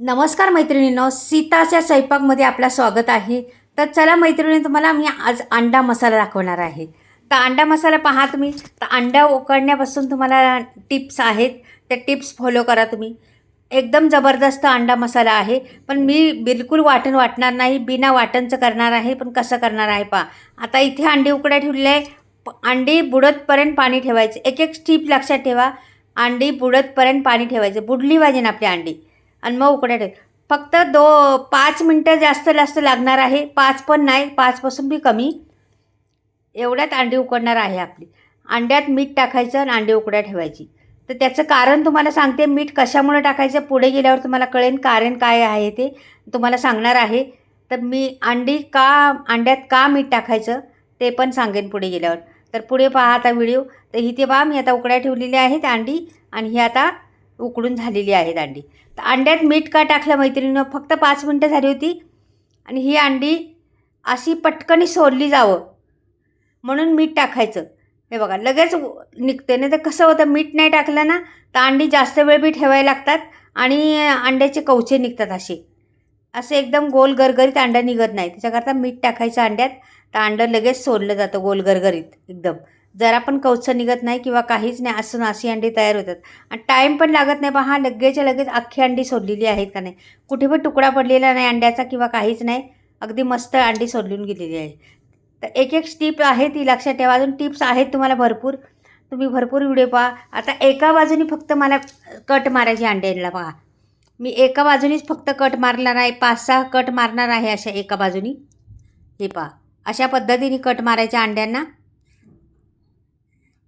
नमस्कार मैत्रिणींनो सीताच्या स्वयंपाकमध्ये आपलं स्वागत आहे. तर चला मैत्रिणी तुम्हाला मी आज अंडा मसाला दाखवणार आहे. तर अंडा मसाला पहा तुम्ही. तर अंडा उकडण्यापासून तुम्हाला टिप्स आहेत. त्या टिप्स फॉलो करा तुम्ही. एकदम जबरदस्त अंडा मसाला आहे. पण मी बिलकुल वाटण वाटणार नाही. बिना वाटणचं करणार आहे पण कसं करणार आहे पहा. आता इथे अंडी उकड्या ठेवलेले आहे. प- अंडी बुडतपर्यंत पाणी ठेवायचे. एक एक स्टीप लक्षात ठेवा. अंडी बुडतपर्यंत पाणी ठेवायचे. बुडली पाहिजे ना आपली अंडी. आणि मग उकड्या टाक. फक्त दो पाच मिनटं जास्त जास्त लागणार आहे. पाच पण नाही पाचपासून बी कमी. एवढ्यात अंडी उकडणार आहे आपली. अंड्यात मीठ टाकायचं आणि अंडी उकड्या ठेवायची. तर त्याचं कारण तुम्हाला सांगते मीठ कशामुळे टाकायचं पुढे गेल्यावर तुम्हाला कळेल कारण काय आहे ते. तुम्हाला सांगणार आहे. तर मी अंडी का अंड्यात का मीठ टाकायचं ते पण सांगेन पुढे गेल्यावर. तर पुढे पहा आता व्हिडिओ. तर इथे पहा मी आता उकड्या ठेवलेल्या आहेत अंडी. आणि ही आता उकडून झालेली आहेत अंडी तर अंड्यात मीठ का टाकलं मैत्रिणीनं? फक्त पाच मिनटं झाली होती आणि ही अंडी अशी पटकनी सोडली जावं म्हणून मीठ टाकायचं. हे बघा लगेच निघते. नाही तर कसं होतं मीठ नाही टाकलं ना तर अंडी जास्त वेळ बी ठेवायला लागतात आणि अंड्याचे कवचे निघतात असे. असे एकदम गोल गरगरीत अंडा निघत नाही. त्याच्याकरता मीठ टाकायचं अंड्यात तर अंडं लगेच सोडलं जातं गोल गरगरीत एकदम. जरा पण कवचं निघत नाही किंवा काहीच नाही असं अशी अंडी तयार होतात. आणि टाईम पण लागत नाही पहा लगेचच्या लगेच अख्खी अंडी सोडलेली आहेत का नाही? कुठे पण तुकडा पडलेला नाही अंड्याचा किंवा काहीच नाही अगदी मस्त अंडी सोडलून गेलेली आहे. तर एक एक टिप आहे ती लक्षात ठेवा. अजून टिप्स आहेत तुम्हाला भरपूर. तुम्ही भरपूर व्हिडिओ पहा. आता एका बाजूने फक्त मला कट मारायची अंड्यांना पहा मी एका बाजूनीच फक्त कट मारणार आहे पाच सहा कट मारणार आहे अशा एका बाजूनी. हे पहा. अशा पद्धतीने कट मारायच्या अंड्यांना.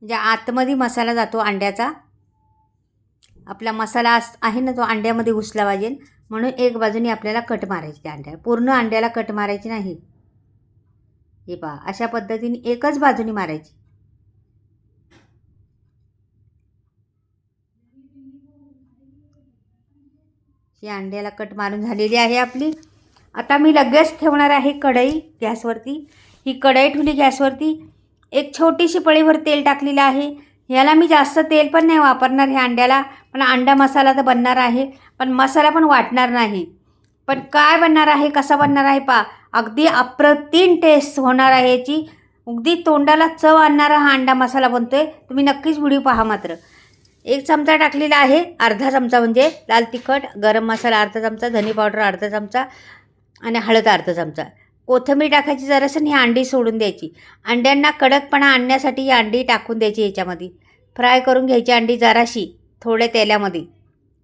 म्हणजे आतमध्ये मसाला जातो अंड्याचा. आपला मसाला अस आहे ना तो अंड्यामध्ये घुसला पाहिजे. म्हणून एक बाजूने आपल्याला कट मारायची त्या अंड्या. पूर्ण अंड्याला कट मारायची नाही. हे पहा अशा पद्धतीने एकच बाजूने मारायची. ही अंड्याला कट मारून झालेली आहे आपली. आता मी लगेच ठेवणार आहे कढई गॅसवरती. ही कढई ठेवली गॅसवरती. एक छोटीशी पळीभर तेल टाकलेलं आहे. ह्याला मी जास्त तेल पण नाही वापरणार ह्या अंड्याला. पण अंडा मसाला तर बनणार आहे. पण मसाला पण वाटणार नाही. पण काय बनणार आहे? कसा बनणार आहे पा अगदी अप्रतिम टेस्ट होणार आहे याची. अगदी तोंडाला चव आणणारा हा अंडा मसाला बनतो आहे तुम्ही नक्कीच व्हिडिओ पहा मात्र. एक चमचा टाकलेला आहे. अर्धा चमचा म्हणजे लाल तिखट गरम मसाला अर्धा चमचा धनी पावडर अर्धा चमचा आणि हळद अर्धा चमचा. कोथिंबीर टाकायची जरासं ही अंडी सोडून द्यायची. अंड्यांना कडकपणा आणण्यासाठी ही अंडी टाकून द्यायची याच्यामध्ये. फ्राय करून घ्यायची अंडी जराशी थोड्या तेलामध्ये.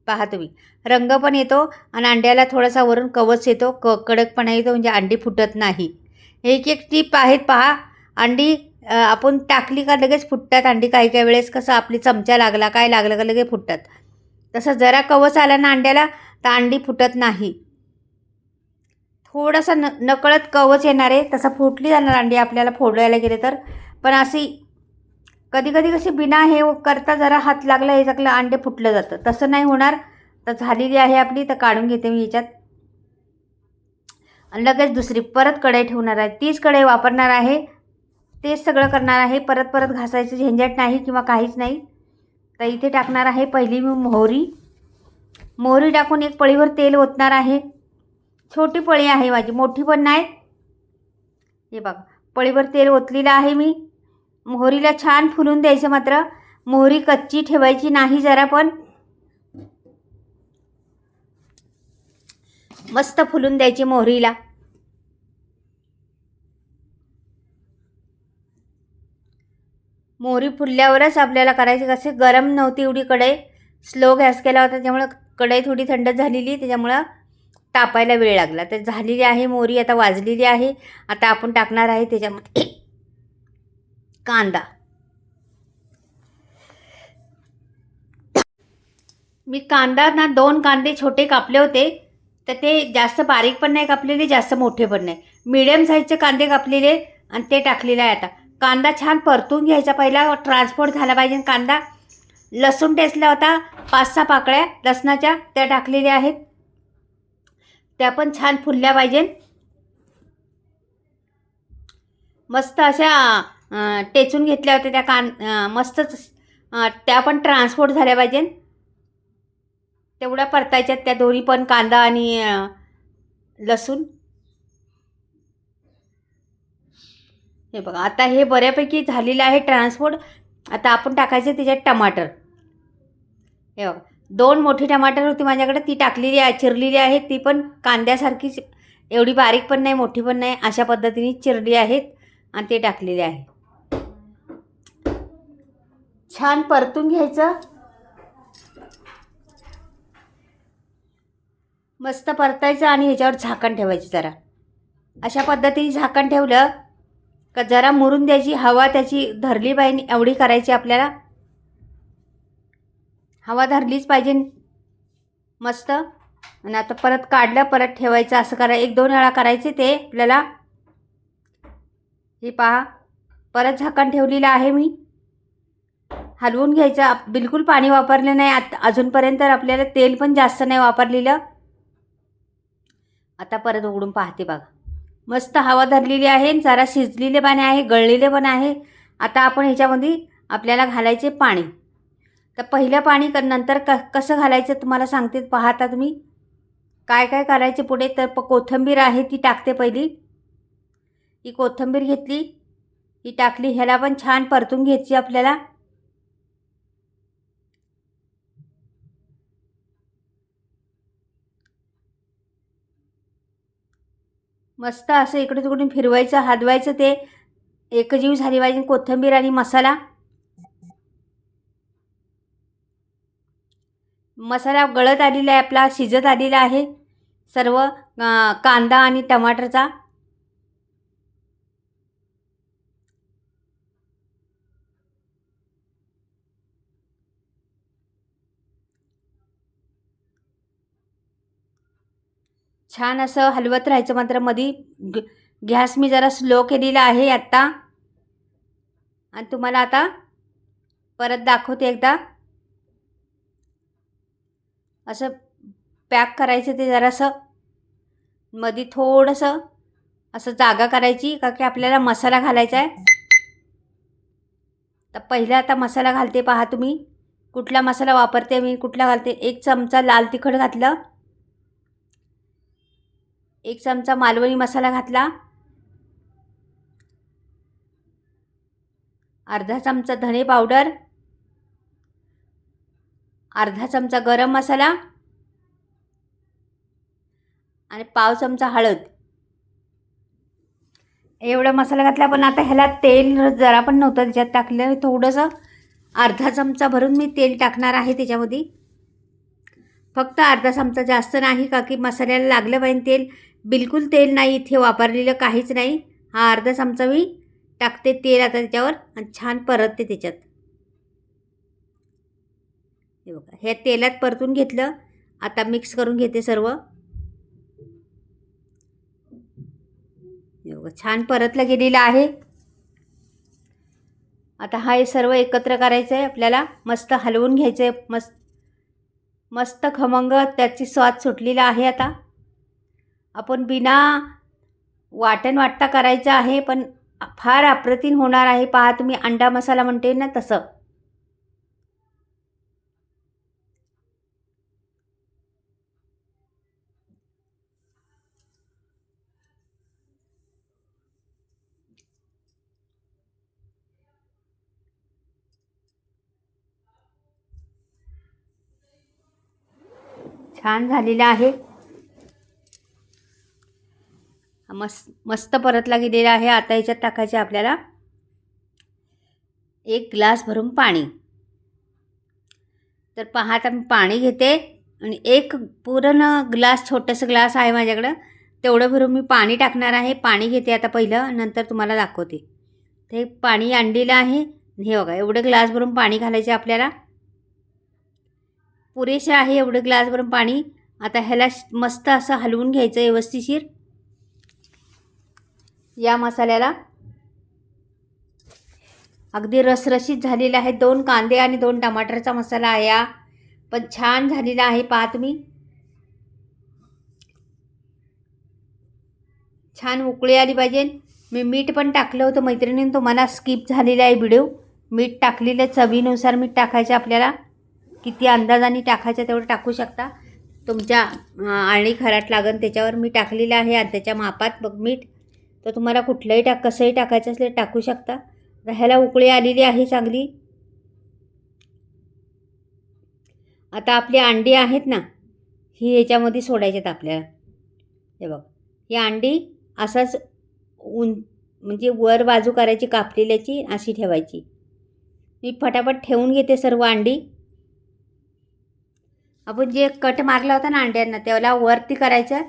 पहा तुम्ही. रंग पण येतो आणि अंड्याला थोडासा वरून कवच येतो. क कडकपणा येतो म्हणजे अंडी फुटत नाही. एक एक टीप आहेत पहा. अंडी आपण टाकली का लगेच फुटतात? अंडी काही काही वेळेस कसं आपली चमचा लागला काय लागलं का लगेच फुटतात. तसं जरा कवच आला ना अंड्याला तर अंडी फुटत नाही. थोडासा न नकळत कवच येणार आहे. तसं फुटली जाणार अंडी आपल्याला फोडायला गेले तर. पण अशी कधी कधी कशी बिना हे करता जरा हात लागला हे सगळं अंडे फुटलं जातं. तसं नाही होणार. तर झालेली आहे आपली तर काढून घेते मी याच्यात. आणि लगेच दुसरी परत कढई ठेवणार आहे. तीच कढई वापरणार आहे. तेच सगळं करणार आहे. परत परत घासायचं झंझट नाही किंवा काहीच नाही. तर इथे टाकणार आहे पहिली मी मोहरी. मोहरी टाकून एक पळीवर तेल ओतणार आहे. छोटी पळी आहे माझी मोठी पण नाही. हे बघा पळीवर तेल ओतलेलं आहे मी. मोहरीला छान फुलून द्यायचं मात्र. मोहरी कच्ची ठेवायची नाही जरा पण. मस्त फुलून द्यायची मोहरीला. मोहरी फुलल्यावरच आपल्याला करायची कसे गरम नव्हती एवढी कढई. स्लो गॅस केला होता त्यामुळं कढई थोडी थंड झालेली त्याच्यामुळं तापायला वेळ लागला. तर झालेली आहे मोहरी आता वाजलेली आहे. आता आपण टाकणार आहे त्याच्यामध्ये कांदा. मी कांदा ना दोन कांदे छोटे कापले होते. तर ते जास्त बारीक पण नाही कापलेले जास्त मोठे पण नाही. मिडियम साईजचे कांदे कापलेले आणि ते टाकलेले आहे आता. कांदा छान परतून घ्यायचा. पहिला ट्रान्सपोर्ट झाला पाहिजे कांदा. लसूण टेचला होता पाच सहा पाकळ्या लसणाच्या त्या टाकलेल्या आहेत. त्या पण छान फुलल्या पाहिजे. मस्त अशा टेचून घेतल्या होत्या त्या कान मस्तच त्या पण ट्रान्सपोर्ट झाल्या पाहिजे. तेवढ्या परतायच्यात त्या दोन्ही पण कांदा आणि लसूण. हे बघा आता हे बऱ्यापैकी झालेलं आहे ट्रान्सपोर्ट. आता आपण टाकायचं त्याच्यात टमाटर. हे बघा दोन मोठी टमाटर होती माझ्याकडे ती टाकलेली आहे चिरलेली आहे ती पण कांद्यासारखीच एवढी बारीक पण नाही मोठी पण नाही अशा पद्धतीने चिरली आहेत आणि ते टाकलेले आहे. छान परतून घ्यायचं. मस्त परतायचं आणि ह्याच्यावर झाकण ठेवायचं जरा. अशा पद्धतीने झाकण ठेवलं का जरा मुरून द्यायची हवा त्याची धरली पाहिजे एवढी करायची आपल्याला. हवा धरलीच पाहिजे. मस्त. आणि आता परत काढलं परत ठेवायचं. असं करा. एक दोन वेळा करायचे ते आपल्याला. हे पहा. परत झाकण ठेवलेलं आहे मी. हलवून घ्यायचं. आप- बिलकुल पाणी वापरलं नाही. आत अजूनपर्यंत आपल्याला तेल पण जास्त नाही वापरलेलं. आता परत उघडून पाहते बघा. मस्त हवा धरलेली आहे. जरा शिजलेले पाणी आहे गळलेले पण आहे. आता आपण ह्याच्यामध्ये आपल्याला घालायचे पाणी. तर पहिलं पाणी क नंतर क कसं घालायचं तुम्हाला सांगते. पाहता तुम्ही. काय काय करायचे पुढे? तर प कोथिंबीर आहे ती टाकते पहिली. ही कोथिंबीर घेतली. ही टाकली. ह्याला पण छान परतून घ्यायची आपल्याला. मस्त असं इकडे तिकडून फिरवायचं हलवायचं ते. एकजीव झाली पाहिजे कोथिंबीर आणि मसाला. मसाला गळत आलेला आहे आपला शिजत आलेला आहे. सर्व कांदा आणि टमाटरचा. छान असं हलवत राहायचं मात्र मधी. ग गॅस मी जरा स्लो केलेला आहे आत्ता. आणि तुम्हाला आता परत दाखवते एकदा. असं पॅक करायचं ते जरासं मध्ये थोडंसं असं जागा करायची का की आपल्याला मसाला घालायचा आहे. तर पहिला आता मसाला घालते पहा तुम्ही. कुठला मसाला वापरते मी कुठला घालते? एक चमचा लाल तिखट घातलं. एक चमचा मालवणी मसाला घातला. अर्धा चमचा धने पावडर. अर्धा चमचा गरम मसाला आणि पाव चमचा हळद. एवढा मसाला घातला पण आता ह्याला तेल जरा पण नव्हतं त्याच्यात टाकलं. थोडंसं अर्धा चमचा भरून मी तेल टाकणार आहे त्याच्यामध्ये. फक्त अर्धा चमचा जास्त नाही का की मसाल्याला लागलं पाहिजे तेल. बिलकुल तेल नाही इथे वापरलेलं काहीच नाही. हा अर्धा चमचा मी टाकते तेल आता त्याच्यावर आणि छान परतते त्याच्यात. हे बघा हे तेलात परतून घेतलं. आता मिक्स करून घेते सर्व. हे बघा छान परतलं गेलेलं आहे. आता हा हे सर्व एकत्र करायचं आहे आपल्याला मस्त हलवून घ्यायचं आहे मस्त मस्त खमंग त्याची स्वाद सुटलेला आहे आता. आपण बिना वाटण वाटता करायचं आहे पण फार अप्रतिम होणार आहे. पहा तुम्ही अंडा मसाला म्हणते ना तसं. छान झालेलं आहे. मस्त मस्त परतला गेलेला आहे. आता याच्यात टाकायचे आपल्याला एक ग्लास भरून पाणी. तर पहा आता मी पाणी घेते आणि एक पूर्ण ग्लास छोटंसं ग्लास आहे माझ्याकडं. तेवढं भरून मी पाणी टाकणार आहे. पाणी घेते आता पहिलं नंतर तुम्हाला दाखवते. ते पाणी आणलेलं आहे. हे बघा एवढं ग्लास भरून पाणी घालायचे आपल्याला. पुरेसे आहे एवढं ग्लासभर पाणी. आता ह्याला श- मस्त असं हलवून घ्यायचं व्यवस्थिशीर. या मसाल्याला अगदी रसरशीत झालेला आहे दोन कांदे आणि दोन टमाटरचा मसाला आहे हा. पण छान झालेला आहे पहा तुम्ही. छान उकळी आली पाहिजे. मी मीठ पण टाकलं होतं मैत्रिणीनं तुम्हाला स्किप झालेला आहे व्हिडिओ मीठ टाकलेलं आहे चवीनुसार मीठ टाकायचं आपल्याला. किती अंदाजाने टाकायचं तेवढं टाकू शकता. तुमच्या आणि आळणी खराट लागन त्याच्यावर मी टाकलेलं आहे आणि त्याच्या मापात मग मीठ. तर तुम्हाला कुठलंही टाक कसंही टाकायचं असले टाकू शकता. ह्याला उकळी आलेली आहे चांगली. आता आपली अंडी आहेत ना ही ह्याच्यामध्ये सोडायच्यात आपल्याला. हे बघ ही अंडी असाच उन म्हणजे वर बाजू करायची कापलेल्याची अशी ठेवायची. मी फटाफट ठेवून घेते सर्व अंडी. आपण जे कट मारला होता ना अंड्यांना त्याला वरती करायचं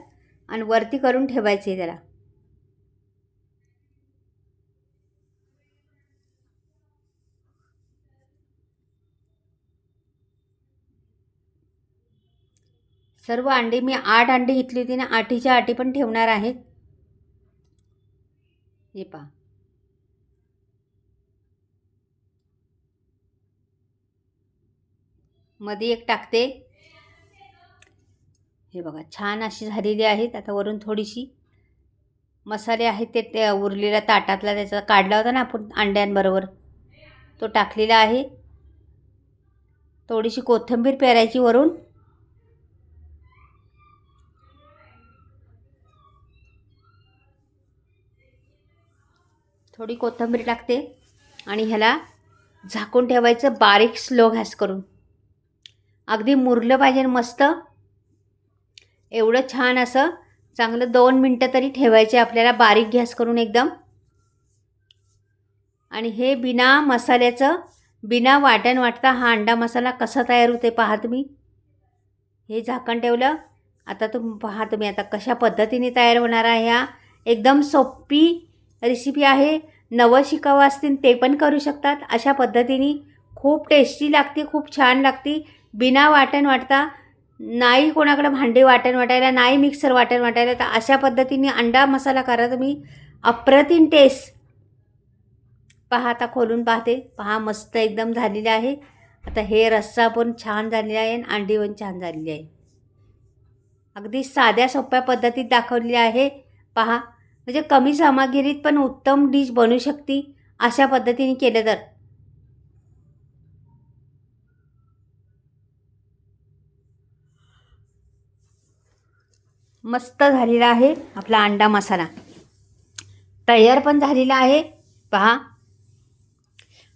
आणि वरती करून ठेवायचे त्याला. सर्व अंडी मी आठ अंडी घेतली होती ना आठीच्या आठी पण ठेवणार आहे. हे पहा. मध्ये एक टाकते. हे बघा छान अशी झालेली आहेत आता वरून थोडीशी मसाले आहेत ते त्या उरलेल्या ताटातला त्याचा काढला होता ना आपण अंड्यांबरोबर. तो टाकलेला आहे. थोडीशी कोथिंबीर पेरायची वरून. थोडी कोथिंबीर टाकते आणि ह्याला झाकून ठेवायचं बारीक स्लो घास करून. अगदी मुरलं पाहिजे मस्त एवढं छान असं चांगलं दोन मिनटं तरी ठेवायचे आपल्याला बारीक गॅस करून एकदम. आणि हे बिना मसाल्याचं बिना वाटण वाटता हा अंडा मसाला कसा तयार होते पहा तुम्ही. हे झाकण ठेवलं. आता तुम पहा तुम्ही आता कशा पद्धतीने तयार होणार आहे हा. एकदम सोपी रेसिपी आहे. नवं शिकावं असतील ते पण करू शकतात. अशा पद्धतीने खूप टेस्टी लागते खूप छान लागते. बिना वाटण वाटता नाही कोणाकडे भांडे वाटण वाटायला नाही मिक्सर वाटण वाटायला तर अशा पद्धतीने अंडा मसाला करा तुम्ही. अप्रतिम टेस्ट पहा आता खोलून पाहते. पहा मस्त एकदम झालेलं आहे. आता हे रस्सा पण छान झालेला आहे आणि अंडी पण छान झालेली आहे. अगदी साध्या सोप्या पद्धतीत दाखवलेली आहे. पहा म्हणजे कमी सामग्रीत पण उत्तम डिश बनू शकते अशा पद्धतीने केलं तर. मस्त झालेला आहे आपला अंडा मसाला. तयार पण झालेला आहे. पहा.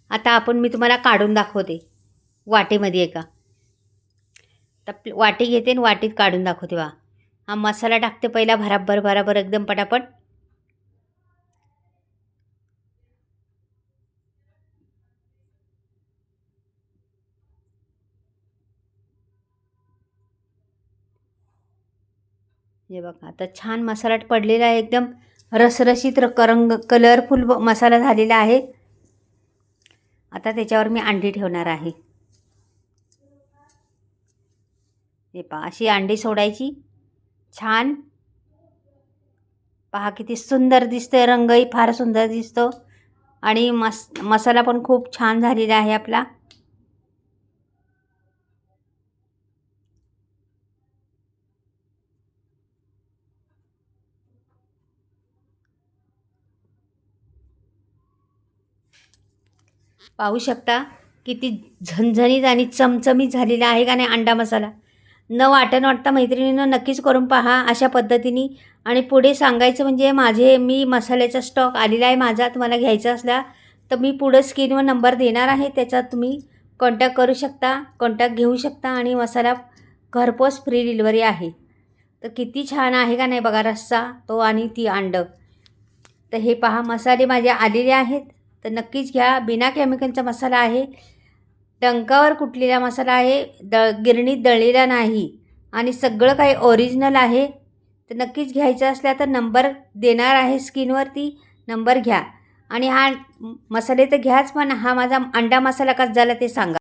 आता आपण मी तुम्हाला काढून दाखवते. वाटेमध्ये एका. तर वाटी घेते आणि वाटीत काढून दाखवते वा हा मसाला टाकते पहिला भराभर भराभर एकदम पटापट. हे बघा आता छान मसाला पडलेला आहे एकदम. रसरशीत र- रंग कलरफुल मसाला झालेला आहे. आता त्याच्यावर मी अंडी ठेवणार आहे. हे पहा अशी अंडी सोडायची. छान. पहा किती सुंदर दिसतंय रंगही फार सुंदर दिसतो. आणि मस मसाला पण खूप छान झालेला आहे आपला. पाहू शकता किती झणझणीत आणि चमचमीत झालेला आहे का नाही अंडा मसाला. न वाटण वाटता मैत्रिणीनं नक्कीच करून पहा अशा पद्धतीने. आणि पुढे सांगायचं म्हणजे माझे मी मसाल्याचा स्टॉक आलेला आहे माझा तुम्हाला घ्यायचा असला तर मी पुढं स्क्रीनवर नंबर देणार आहे त्याचा तुम्ही कॉन्टॅक्ट करू शकता कॉन्टॅक्ट घेऊ शकता आणि मसाला घरपोच फ्री डिलिव्हरी आहे. तर किती छान आहे का नाही बघा रस्सा तो आणि ती अंडं. तर हे पहा मसाले माझे आलेले आहेत. तर नक्कीच घ्या. बिना केमिकलचा मसाला आहे. टंकावर कुटलेला मसाला आहे. द गिरणीत दळलेला नाही. आणि सगळं काही ओरिजिनल आहे. तर नक्कीच घ्यायचं असल्या तर नंबर देणार आहे स्किनवरती नंबर घ्या. आणि हा मसाले तर घ्याच पण हा माझा अंडा मसाला कसा झाला ते सांगा.